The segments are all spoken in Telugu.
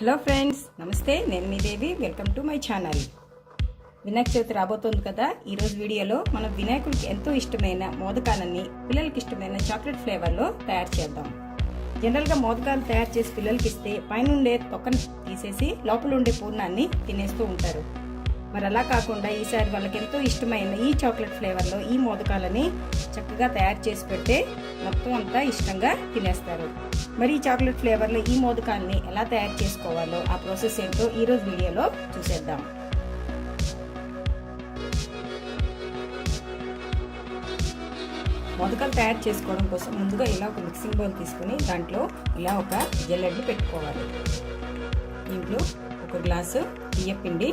హలో ఫ్రెండ్స్ నమస్తే నేను మీ Devi welcome to my channel Vinayaka Chavithi రాబోతోంది కదా ఈరోజు వీడియోలో మనం వినాయకుడికి ఎంతో ఇష్టమైన మోదకాలని పిల్లలకి ఇష్టమైన చాక్లెట్ ఫ్లేవర్లో తయారు చేద్దాం. జనరల్గా మోదకాలు తయారు చేసి పిల్లలకి ఇస్తే పైన ఉండే తొక్కను తీసేసి లోపల ఉండే పూర్ణాన్ని తినేస్తూ ఉంటారు. మరి అలా కాకుండా ఈసారి వాళ్ళకి ఎంతో ఇష్టమైన ఈ చాక్లెట్ ఫ్లేవర్లో ఈ మోదకాలని చక్కగా తయారు చేసి పెడితే మొత్తం అంతా ఇష్టంగా తినేస్తారు. మరి ఈ చాక్లెట్ ఫ్లేవర్లో ఈ మోదకాల్ని ఎలా తయారు చేసుకోవాలో ఆ ప్రాసెస్ ఏంటో ఈరోజు వీడియోలో చూసేద్దాం. మొదకలు తయారు చేసుకోవడం కోసం ముందుగా ఇలా ఒక మిక్సింగ్ బౌల్ తీసుకుని దాంట్లో ఇలా ఒక జల్లెడ్ని పెట్టుకోవాలి. దీంట్లో ఒక గ్లాసు బియ్య పిండి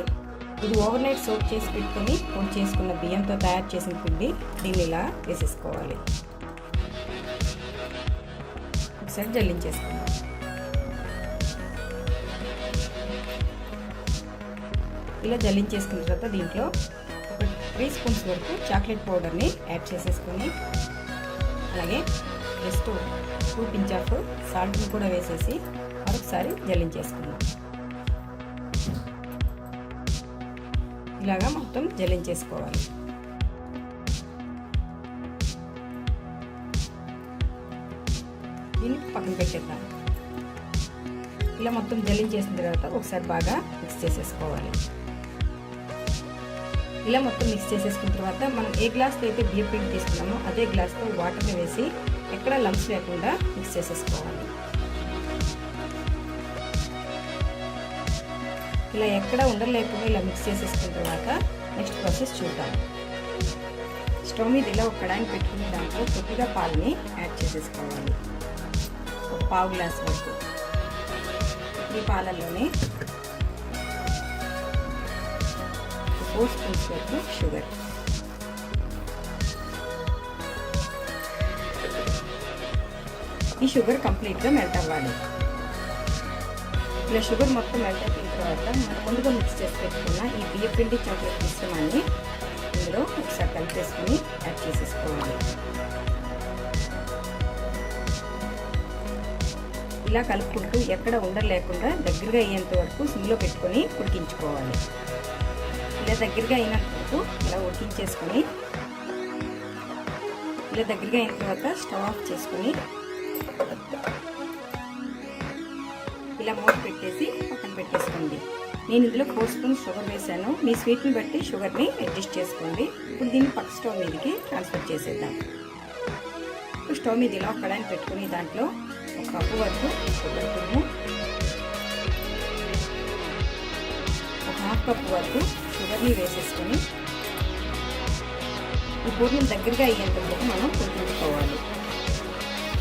ఇది ఓవర్ నైట్ సోప్ చేసి పెట్టుకుని పొడి చేసుకున్న బియ్యంతో తయారు చేసిన పిండి దీన్ని ఇలా వేసేసుకోవాలి. ఒకసారి జల్లించేసుకుందాం. ఇలా జల్లించేసుకున్న తర్వాత దీంట్లో ఒక త్రీ స్పూన్స్ వరకు చాక్లెట్ పౌడర్ని యాడ్ చేసేసుకొని అలాగే జస్ట్ టూ పించ్ ఆఫ్ సాల్ట్ని కూడా వేసేసి మరొకసారి జల్లించేసుకుందాం. లాగా మొత్తం జలించేసుకోవాలి దీన్ని పక్కన పెట్టేద్దాం. ఇలా మొత్తం జలించేసిన తర్వాత ఒకసారి బాగా మిక్స్ చేసేసుకోవాలి. ఇలా మొత్తం మిక్స్ చేసేసుకున్న తర్వాత మనం ఏ గ్లాస్తో అయితే బియ్యం పిండి తీసుకున్నామో అదే గ్లాస్తో వాటర్ని వేసి ఎక్కడ లంప్స్ లేకుండా మిక్స్ చేసేసుకోవాలి. ఇలా ఎక్కడ ఉండలేకుండా ఇలా మిక్స్ చేసేసుకున్న తర్వాత నెక్స్ట్ ప్రాసెస్ చూద్దాం. స్టవ్ మీద ఇలా ఒక కడాయిని పెట్టుకుని దాంట్లో కొద్దిగా పాలని యాడ్ చేసేసుకోవాలి. ఒక పావు గ్లాస్ వరకు. ఈ పాలల్లోనే ఫోర్ స్పూన్స్ వరకు షుగర్ ఈ షుగర్ కంప్లీట్గా మెల్ట్ అవ్వాలి. ఇలా షుగర్ మొత్తం మెల్ట్ అయిపోయిన తర్వాత మనం ముందుగా మిక్స్ చేసి పెట్టుకున్న ఈ బియ్య పిండి చాక్లెట్ మిశ్రమాన్ని ఇందులో ఒకసారి కలిపేసుకుని యాడ్ చేసేసుకోవాలి. ఇలా కలుపుకుంటూ ఎక్కడ ఉండలేకుండా దగ్గరగా అయ్యేంత వరకు సిమ్లో పెట్టుకొని ఉడికించుకోవాలి. ఇలా దగ్గరగా అయినంత వరకు ఇలా ఉడికించేసుకొని ఇలా దగ్గరగా అయిన తర్వాత స్టవ్ ఆఫ్ చేసుకొని ఇలా మూత పెట్టేసి పక్కన పెట్టేసుకోండి. నేను ఇందులో ఫోర్ స్పూన్స్ షుగర్ వేసాను మీ స్వీట్ని బట్టి షుగర్ని అడ్జస్ట్ చేసుకోండి. ఇప్పుడు దీన్ని పక్క స్టవ్ మీదకి ట్రాన్స్ఫర్ చేసేద్దాం. ఇప్పుడు స్టవ్ మీద ఇలా కడాయిని పెట్టుకుని దాంట్లో ఒక కప్పు వరకు షుగర్ తురుము. ఒక హాఫ్ కప్పు వరకు షుగర్ని వేసేసుకొని ఈ పూర్ణం దగ్గరగా అయ్యేంత వరకు మనం ఉడికించుకోవాలి.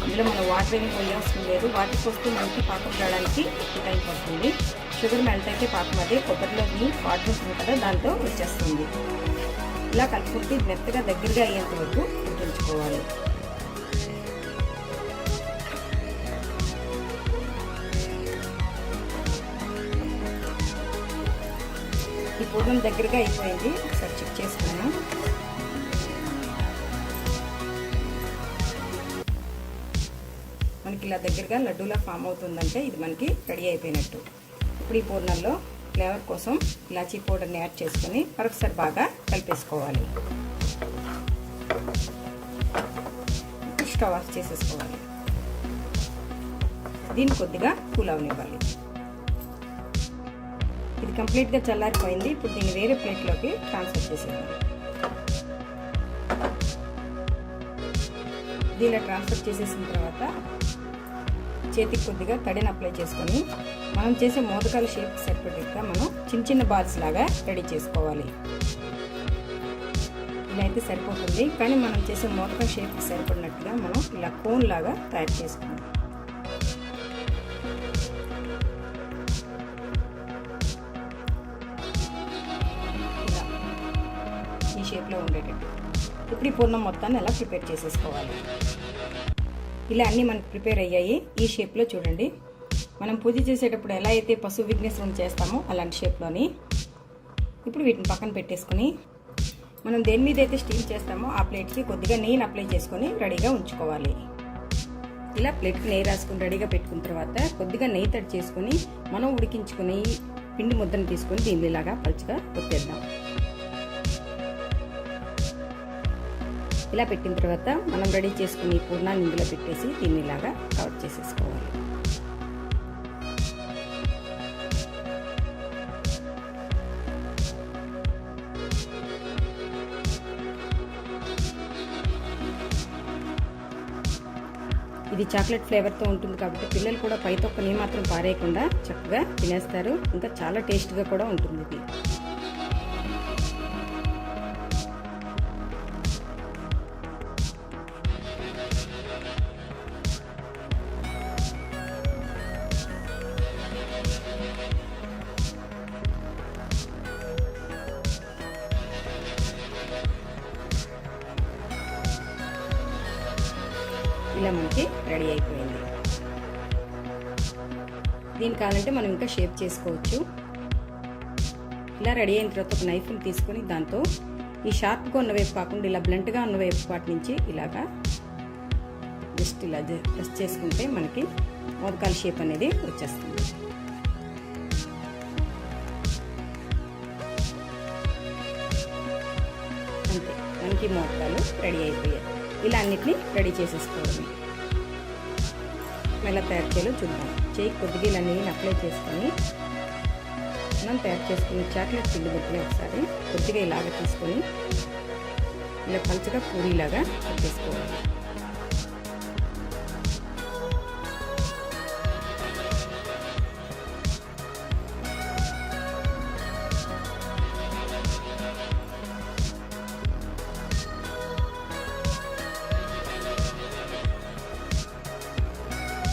ఇందులో మనం వాటర్ ఏమి పోయాల్సిన లేదు. వాటర్ పోస్తే మనకి పాకం రావడానికి ఎక్కువ టైం పడుతుంది. షుగర్ మెల్ట్ అయితే పాకం అదే కొబ్బరిలోని వాటర్ ఉంటుంది కదా దాంతో వచ్చేస్తుంది. ఇలా కలుపుకుంటే మెత్తగా దగ్గరగా అయ్యేంత వరకు ఉడికించుకోవాలి. ఈ పూర్ణం దగ్గరగా అయిపోయింది. ఒకసారి చెక్ చేసుకున్నాను ఇలా దగ్గరగా లడ్డూలా ఫామ్ అవుతుందంటే ఇది మనకి రెడీ అయిపోయినట్టు. ఇప్పుడు ఈ పూర్ణంలో ఫ్లేవర్ కోసం ఇలాచీ పౌడర్ని యాడ్ చేసుకొని మరొకసారి బాగా కలిపేసుకోవాలి. స్టవ్ ఆఫ్ చేసేసుకోవాలి. దీన్ని కొద్దిగా కూల్ అవనివ్వాలి. ఇది కంప్లీట్గా చల్లారిపోయింది. ఇప్పుడు దీన్ని వేరే ప్లేట్లోకి ట్రాన్స్ఫర్ చేసేద్దాం. దీనిలో ట్రాన్స్ఫర్ చేసేసిన తర్వాత చేతికి కొద్దిగా తడిని అప్లై చేసుకొని మనం చేసే మోదకాల షేప్ సరిపడేట్టుగా మనం చిన్న చిన్న బాల్స్ లాగా రెడీ చేసుకోవాలి. ఇలా అయితే సరిపోతుంది. కానీ మనం చేసే మోదకాల షేప్కి సరిపడినట్టుగా మనం ఇలా కోన్ లాగా తయారు చేసుకుందాం ఈ షేప్లో ఉండేటట్టు. ఇప్పుడు ఈ పూర్ణం మొత్తాన్ని ఎలా ప్రిపేర్ చేసేసుకోవాలి? ఇలా అన్నీ మనకు ప్రిపేర్ అయ్యాయి. ఈ షేప్లో చూడండి. మనం పూజ చేసేటప్పుడు ఎలా అయితే పశు విఘ్నేశ్వరం చేస్తామో అలాంటి షేప్లోని ఇప్పుడు వీటిని పక్కన పెట్టేసుకొని మనం దేని మీద అయితే స్టీమ్ చేస్తామో ఆ ప్లేట్కి కొద్దిగా నెయ్యిని అప్లై చేసుకొని రెడీగా ఉంచుకోవాలి. ఇలా ప్లేట్కి నెయ్యి రాసుకుని రెడీగా పెట్టుకున్న తర్వాత కొద్దిగా నెయ్యి తడి చేసుకొని మనం ఉడికించుకుని పిండి ముద్దను తీసుకొని దీన్ని ఇలాగా పలుచగా కొట్టేద్దాం. ఇలా పెట్టిన తర్వాత మనం రెడీ చేసుకుని పూర్ణాన్ని ఇందులో పెట్టేసి దీన్ని ఇలాగా కవర్ చేసేసుకోవాలి. ఇది చాక్లెట్ ఫ్లేవర్తో ఉంటుంది కాబట్టి పిల్లలు కూడా పై తొక్కని మాత్రం పారేయకుండా చక్కగా తినేస్తారు. ఇంకా చాలా టేస్ట్గా కూడా ఉంటుంది ఇది. కావాలంటే మనం ఇంకా షేప్ చేసుకోవచ్చు. ఇలా రెడీ అయిన తర్వాత ఒక నైఫ్ని తీసుకొని దాంతో ఈ షార్ప్గా ఉన్న వైపు కాకుండా ఇలా బ్లంట్గా ఉన్న వైపు వాటి నుంచి ఇలాగా జస్ట్ ఇలా ప్రెస్ చేసుకుంటే మనకి మోదకాల షేప్ అనేది వచ్చేస్తుంది. అంతే మనకి మోదకాలు రెడీ అయిపోయాయి. ఇలా అన్నిటినీ రెడీ చేసేసుకోవడమే. ఎలా తయారు చేయాలో చూద్దాం. చేయి కొద్దిగా ఇలా నీళ్ళు అప్లై చేసుకొని మనం తయారు చేసుకున్న చాక్లెట్ పిండి బొట్టుని ఒకసారి కొద్దిగా ఇలాగ తీసుకొని ఇలా పలుచగా పూరీలాగా పెట్టేసుకోవాలి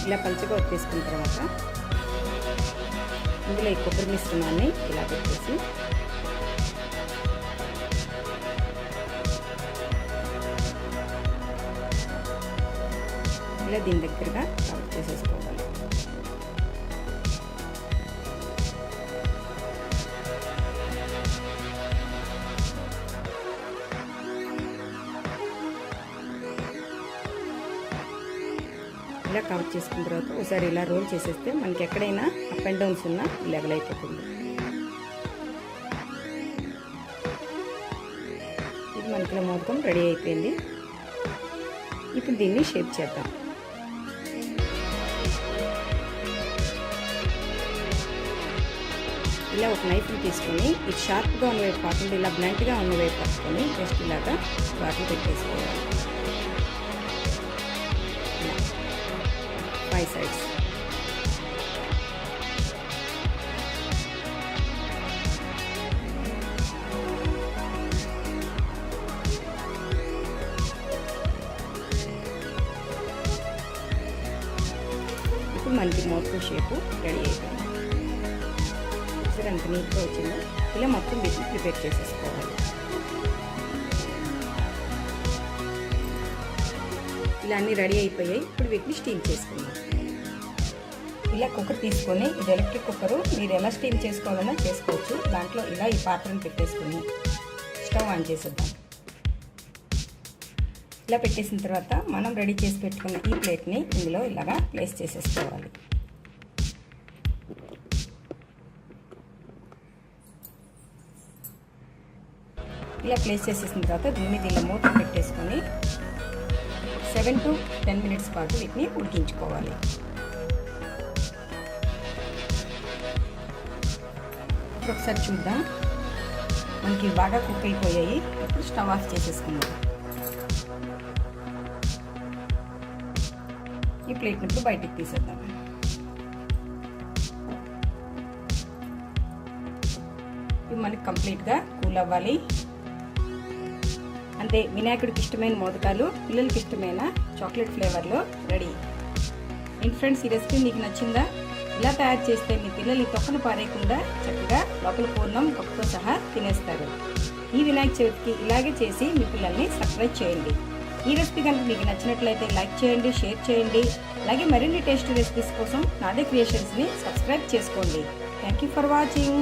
ఇలా పలుచగా వచ్చేసుకున్న తర్వాత ఇందులో ఈ కొబ్బరి మిశ్రమాన్ని ఇలా పెట్టేసి ఇలా దీని దగ్గరగా కవర్ చేసేసుకోవాలి ఇలా కవర్ చేసుకున్న తర్వాత ఒకసారి ఇలా రోల్ చేసేస్తే మనకి ఎక్కడైనా అప్ అండ్ డౌన్స్ ఉన్నా లెవెల్ అయిపోతుంది. ఇది మనకి మొత్తం రెడీ అయిపోయింది. ఇప్పుడు దీన్ని షేప్ చేద్దాం. ఇలా ఒక నైఫ్ని తీసుకొని ఇది షార్ప్గా ఉన్న వైపు కాకుండా ఇలా బ్లంట్గా ఉన్న వైపు పట్టుకొని జస్ట్ ఇలాగా వాటిని పెట్టేసుకోవాలి. ఫైవ్ ఇప్పుడు మనకి మోటో షేపు రెడీ అయిపోయింది. సరే అంత నీట్గా వచ్చిందో. ఇలా మొత్తం వీటిని ప్రిపేర్ చేసేసుకోవాలి. ఇలా అన్నీ రెడీ అయిపోయాయి. ఇప్పుడు వీటిని స్టీమ్ చేసుకుందాం. ఇలా కుక్కర్ తీసుకొని ఇది ఎలక్ట్రిక్ కుక్కరు. మీరు ఎలా స్టీమ్ చేసుకోవాలన్నా చేసుకోవచ్చు. దాంట్లో ఇలా ఈ పాత్రను పెట్టేసుకొని స్టవ్ ఆన్ చేసేద్దాం. ఇలా పెట్టేసిన తర్వాత మనం రెడీ చేసి పెట్టుకున్న ఈ ప్లేట్ని ఇందులో ఇలాగా ప్లేస్ చేసేసుకోవాలి. ఇలా ప్లేస్ చేసేసిన తర్వాత దీని మీద ఇలా మూత పెట్టేసుకొని సెవెన్ టు టెన్ మినిట్స్ పాటు వీటిని ఉడికించుకోవాలి. ఇప్పుడు ఒకసారి చూద్దాం. మనకి బాగా కుక్ అయిపోయాయి. ఇప్పుడు స్టవ్ ఆఫ్ చేసేసుకుందాం. ఈ ప్లేట్ని ఇప్పుడు బయటికి తీసేద్దాం. ఇవి మనకి కంప్లీట్గా కూల్ అవ్వాలి. అంతే వినాయకుడికి ఇష్టమైన మోదకాలు పిల్లలకి ఇష్టమైన చాక్లెట్ ఫ్లేవర్లో రెడీ. ఏంటి ఫ్రెండ్స్ ఈ రెసిపీ మీకు నచ్చిందా? ఇలా తయారు చేస్తే మీ పిల్లలు తొక్కను పారేయకుండా చక్కగా లోపల పూర్ణం తొక్కతో సహా తినేస్తారు. ఈ వినాయక చవితికి ఇలాగే చేసి మీ పిల్లల్ని సర్ప్రైజ్ చేయండి. ఈ రెసిపీ కనుక మీకు నచ్చినట్లయితే లైక్ చేయండి షేర్ చేయండి. అలాగే మరిన్ని టేస్ట్ రెసిపీస్ కోసం నాదే క్రియేషన్స్ని సబ్స్క్రైబ్ చేసుకోండి. Thank you for watching